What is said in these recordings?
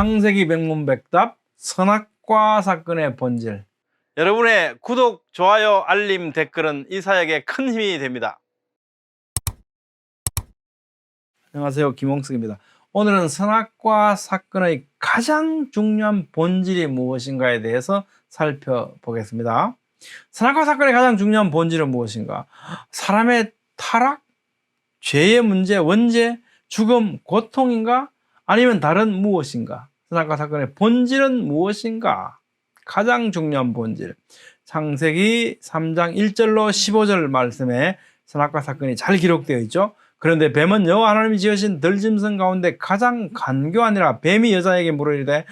창세기 백문백답 선악과 사건의 본질. 여러분의 구독, 좋아요, 알림, 댓글은 이 사역에 큰 힘이 됩니다. 안녕하세요. 김홍석입니다. 오늘은 선악과 사건의 가장 중요한 본질이 무엇인가에 대해서 살펴보겠습니다. 선악과 사건의 가장 중요한 본질은 무엇인가? 사람의 타락, 죄의 문제, 원죄, 죽음, 고통인가? 아니면 다른 무엇인가? 선악과 사건의 본질은 무엇인가? 가장 중요한 본질. 창세기 3장 1절로 15절 말씀에 선악과 사건이 잘 기록되어 있죠. 그런데 뱀은 여호와 하나님이 지으신 들짐승 가운데 가장 간교하니라 뱀이 여자에게 물으리되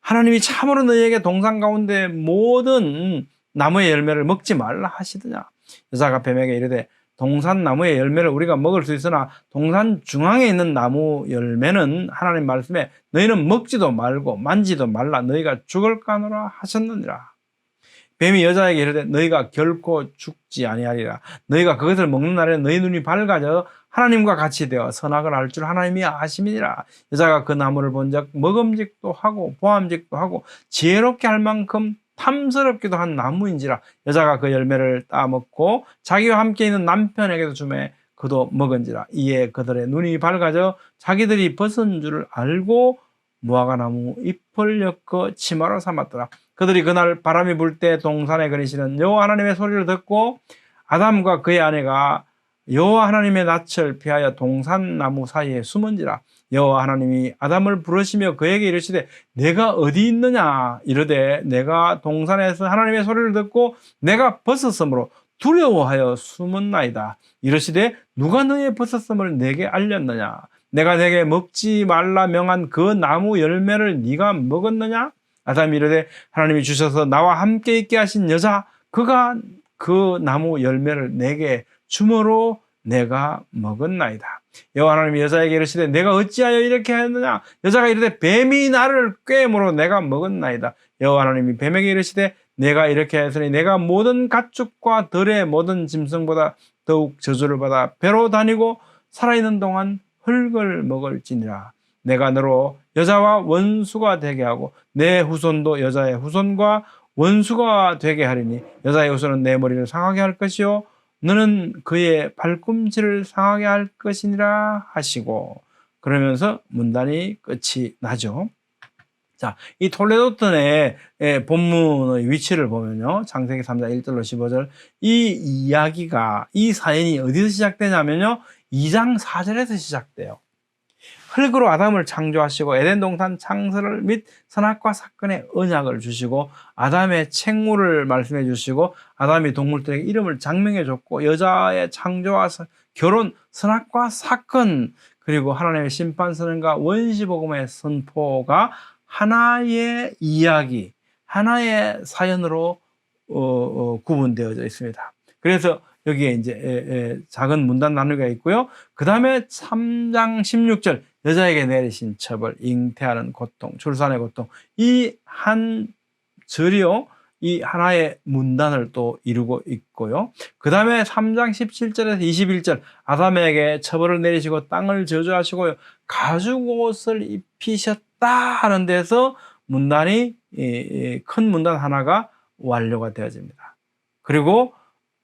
하나님이 참으로 너희에게 동산 가운데 모든 나무의 열매를 먹지 말라 하시더냐 여자가 뱀에게 이르되 동산 나무의 열매를 우리가 먹을 수 있으나 동산 중앙에 있는 나무 열매는 하나님 말씀에 너희는 먹지도 말고 만지도 말라. 너희가 죽을까노라 하셨느니라. 뱀이 여자에게 이르되 너희가 결코 죽지 아니하리라. 너희가 그것을 먹는 날에 너희 눈이 밝아져 하나님과 같이 되어 선악을 알 줄 하나님이 아심이니라. 여자가 그 나무를 본즉 먹음직도 하고 보암직도 하고 지혜롭게 할 만큼 탐스럽기도 한 나무인지라 여자가 그 열매를 따먹고 자기와 함께 있는 남편에게도 주매 그도 먹은지라. 이에 그들의 눈이 밝아져 자기들이 벗은 줄을 알고 무화과 나무 잎을 엮어 치마로 삼았더라. 그들이 그날 바람이 불 때 동산에 거니시는 여호와 하나님의 소리를 듣고 아담과 그의 아내가 여호와 하나님의 낯을 피하여 동산 나무 사이에 숨은지라 여호와 하나님이 아담을 부르시며 그에게 이르시되 내가 어디 있느냐 이르되 내가 동산에서 하나님의 소리를 듣고 내가 벗었으므로 두려워하여 숨은나이다. 이르시되 누가 너의 벗었음을 내게 알렸느냐? 내가 내게 먹지 말라 명한 그 나무 열매를 네가 먹었느냐? 아담이 이르되 하나님이 주셔서 나와 함께 있게 하신 여자 그가 그 나무 열매를 내게 주므로 내가 먹었나이다. 여호와 하나님이 여자에게 이르시되 내가 어찌하여 이렇게 하였느냐 여자가 이르되 뱀이 나를 꿰므로 내가 먹었나이다. 여호와 하나님이 뱀에게 이르시되 내가 이렇게 했으니 내가 모든 가축과 들의 모든 짐승보다 더욱 저주를 받아 배로 다니고 살아있는 동안 흙을 먹을지니라. 내가 너로 여자와 원수가 되게 하고 내 후손도 여자의 후손과 원수가 되게 하리니 여자의 후손은 내 머리를 상하게 할 것이요 너는 그의 발꿈치를 상하게 할 것이니라 하시고 그러면서 문단이 끝이 나죠. 자, 이 톨레도턴의 예, 본문의 위치를 보면요. 창세기 3장 1절로 15절 이 이야기가 이 사연이 어디서 시작되냐면요. 2장 4절에서 시작돼요. 흙으로 아담을 창조하시고 에덴 동산 창설을 및 선악과 사건의 언약을 주시고 아담의 책무를 말씀해 주시고 아담이 동물들에게 이름을 장명해 줬고 여자의 창조와 결혼 선악과 사건 그리고 하나님의 심판 선언과 원시 복음의 선포가 하나의 이야기 하나의 사연으로 어, 어, 구분되어져 있습니다. 그래서 여기에 이제 에, 에, 작은 문단 나누기가 있고요. 그 다음에 3장 16절 여자에게 내리신 처벌, 잉태하는 고통, 출산의 고통 이 한 절이요. 이 하나의 문단을 또 이루고 있고요. 그 다음에 3장 17절에서 21절 아담에게 처벌을 내리시고 땅을 저주하시고 가죽 옷을 입히셨다 하는 데서 문단이 큰 문단 하나가 완료가 되어집니다. 그리고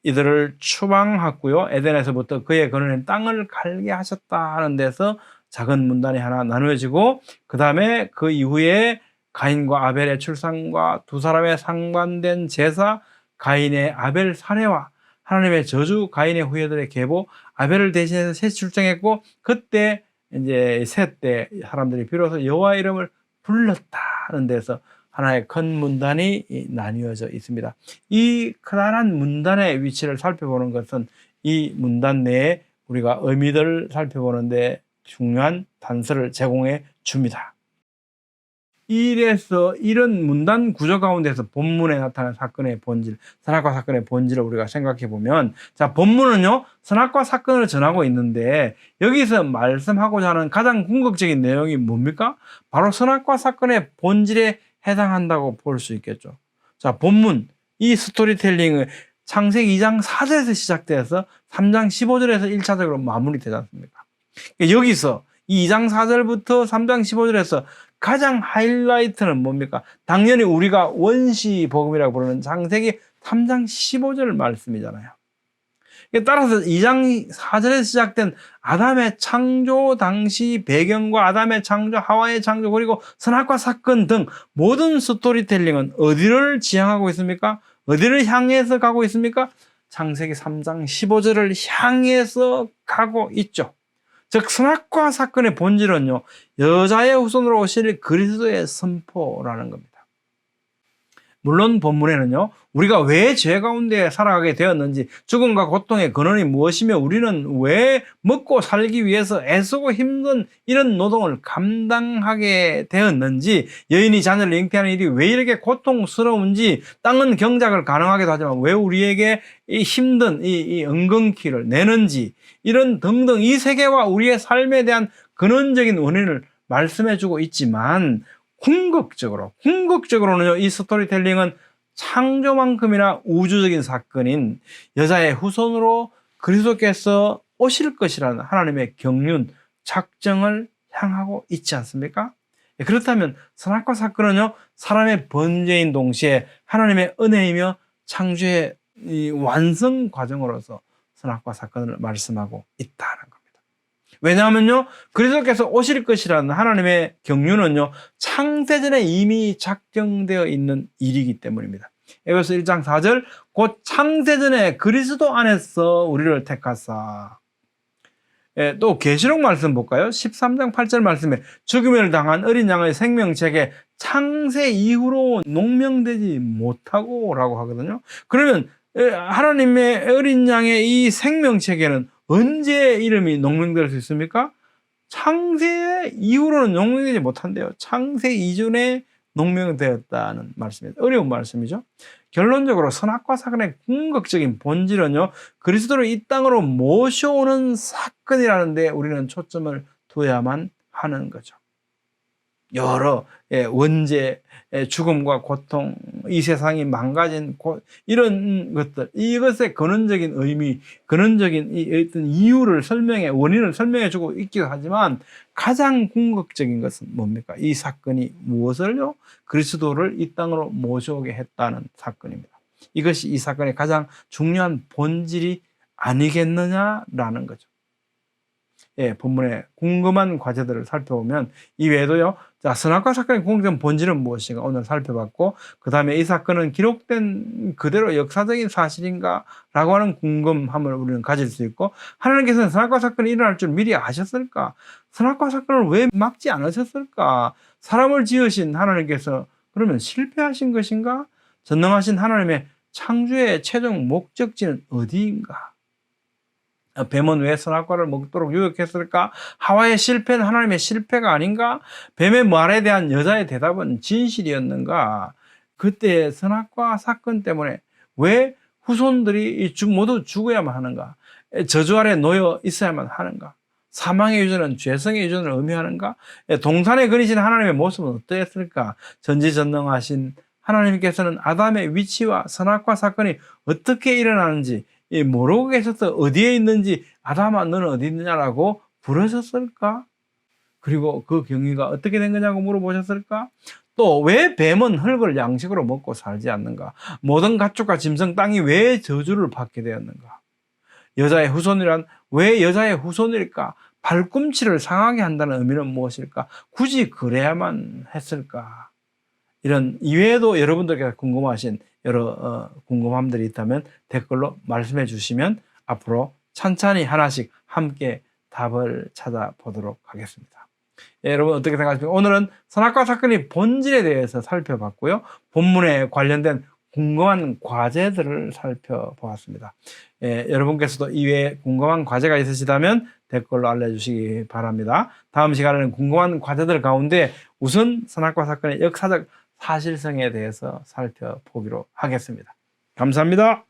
이들을 추방하고요. 에덴에서부터 그의 거느린 땅을 갈게 하셨다 하는 데서 작은 문단이 하나 나누어지고 그 다음에 그 이후에 가인과 아벨의 출산과 두 사람의 상관된 제사 가인의 아벨 사례와 하나님의 저주 가인의 후예들의 계보 아벨을 대신해서 셋 출정했고 그때 이제 셋 때 사람들이 비로소 여호와 이름을 불렀다는 데서 하나의 큰 문단이 나뉘어져 있습니다. 이 크다란 문단의 위치를 살펴보는 것은 이 문단 내에 우리가 의미들을 살펴보는데 중요한 단서를 제공해 줍니다. 이래서 이런 문단 구조 가운데서 본문에 나타난 사건의 본질, 선악과 사건의 본질을 우리가 생각해 보면, 자, 본문은요, 선악과 사건을 전하고 있는데, 여기서 말씀하고자 하는 가장 궁극적인 내용이 뭡니까? 바로 선악과 사건의 본질에 해당한다고 볼 수 있겠죠. 자, 본문, 이 스토리텔링을 창세기 2장 4절에서 시작돼서 3장 15절에서 1차적으로 마무리되지 않습니까? 여기서 이 2장 4절부터 3장 15절에서 가장 하이라이트는 뭡니까? 당연히 우리가 원시 복음이라고 부르는 창세기 3장 15절 말씀이잖아요. 따라서 2장 4절에 시작된 아담의 창조 당시 배경과 아담의 창조, 하와의 창조, 그리고 선악과 사건 등 모든 스토리텔링은 어디를 지향하고 있습니까? 어디를 향해서 가고 있습니까? 창세기 3장 15절을 향해서 가고 있죠. 즉, 선악과 사건의 본질은요, 여자의 후손으로 오실 그리스도의 선포라는 겁니다. 물론 본문에는요, 우리가 왜 죄 가운데 살아가게 되었는지, 죽음과 고통의 근원이 무엇이며, 우리는 왜 먹고 살기 위해서 애쓰고 힘든 이런 노동을 감당하게 되었는지, 여인이 자녀를 잉태하는 일이 왜 이렇게 고통스러운지, 땅은 경작을 가능하기도 하지만 왜 우리에게 이 힘든 이, 이 은근키를 내는지, 이런 등등 이 세계와 우리의 삶에 대한 근원적인 원인을 말씀해주고 있지만, 궁극적으로, 궁극적으로는요, 이 스토리텔링은 창조만큼이나 우주적인 사건인 여자의 후손으로 그리스도께서 오실 것이라는 하나님의 경륜, 작정을 향하고 있지 않습니까? 예, 그렇다면 선악과 사건은요, 사람의 번제인 동시에 하나님의 은혜이며 창조의 완성 과정으로서 선악과 사건을 말씀하고 있다는 겁니다. 왜냐하면요, 그리스도께서 오실 것이라는 하나님의 경륜은요, 창세전에 이미 작정되어 있는 일이기 때문입니다. 에베소 1장 4절, 곧 창세전에 그리스도 안에서 우리를 택하사. 예, 또 계시록 말씀 볼까요? 13장 8절 말씀에 죽음을 당한 어린 양의 생명책에 창세 이후로 농명되지 못하고 라고 하거든요. 그러면 하나님의 어린 양의 이 생명책에는 언제 이름이 농명될 수 있습니까? 창세 이후로는 농명되지 못한대요. 창세 이전에 농명되었다는 말씀입니다. 어려운 말씀이죠. 결론적으로 선악과 사건의 궁극적인 본질은요, 그리스도를 이 땅으로 모셔오는 사건이라는데 우리는 초점을 둬야만 하는 거죠. 여러 예, 원죄, 예, 죽음과 고통, 이 세상이 망가진 이런 것들, 이것의 근원적인 의미, 근원적인 어떤 이유를 설명해 원인을 설명해주고 있기도 하지만 가장 궁극적인 것은 뭡니까? 이 사건이 무엇을요? 그리스도를 이 땅으로 모셔오게 했다는 사건입니다. 이것이 이 사건의 가장 중요한 본질이 아니겠느냐라는 거죠. 예, 본문의 궁금한 과제들을 살펴보면 이 외에도요. 자, 선악과 사건의 공적인 본질은 무엇인가 오늘 살펴봤고 그 다음에 이 사건은 기록된 그대로 역사적인 사실인가라고 하는 궁금함을 우리는 가질 수 있고 하나님께서는 선악과 사건이 일어날 줄 미리 아셨을까? 선악과 사건을 왜 막지 않으셨을까? 사람을 지으신 하나님께서 그러면 실패하신 것인가? 전능하신 하나님의 창조의 최종 목적지는 어디인가? 뱀은 왜 선악과를 먹도록 유혹했을까? 하와의 실패는 하나님의 실패가 아닌가? 뱀의 말에 대한 여자의 대답은 진실이었는가? 그때 선악과 사건 때문에 왜 후손들이 모두 죽어야만 하는가? 저주 아래 놓여 있어야만 하는가? 사망의 유전은 죄성의 유전을 의미하는가? 동산에 그리신 하나님의 모습은 어떠했을까? 전지전능하신 하나님께서는 아담의 위치와 선악과 사건이 어떻게 일어나는지 모르고 계셔서 어디에 있는지 아담아 너는 어디 있느냐라고 부르셨을까? 그리고 그 경위가 어떻게 된 거냐고 물어보셨을까? 또 왜 뱀은 흙을 양식으로 먹고 살지 않는가? 모든 가축과 짐승 땅이 왜 저주를 받게 되었는가? 여자의 후손이란 왜 여자의 후손일까? 발꿈치를 상하게 한다는 의미는 무엇일까? 굳이 그래야만 했을까? 이런 이외에도 여러분들께서 궁금하신 여러 어, 궁금함들이 있다면 댓글로 말씀해 주시면 앞으로 천천히 하나씩 함께 답을 찾아보도록 하겠습니다. 예, 여러분 어떻게 생각하십니까? 오늘은 선악과 사건의 본질에 대해서 살펴봤고요. 본문에 관련된 궁금한 과제들을 살펴보았습니다. 예, 여러분께서도 이외에 궁금한 과제가 있으시다면 댓글로 알려주시기 바랍니다. 다음 시간에는 궁금한 과제들 가운데 우선 선악과 사건의 역사적 사실성에 대해서 살펴보기로 하겠습니다. 감사합니다.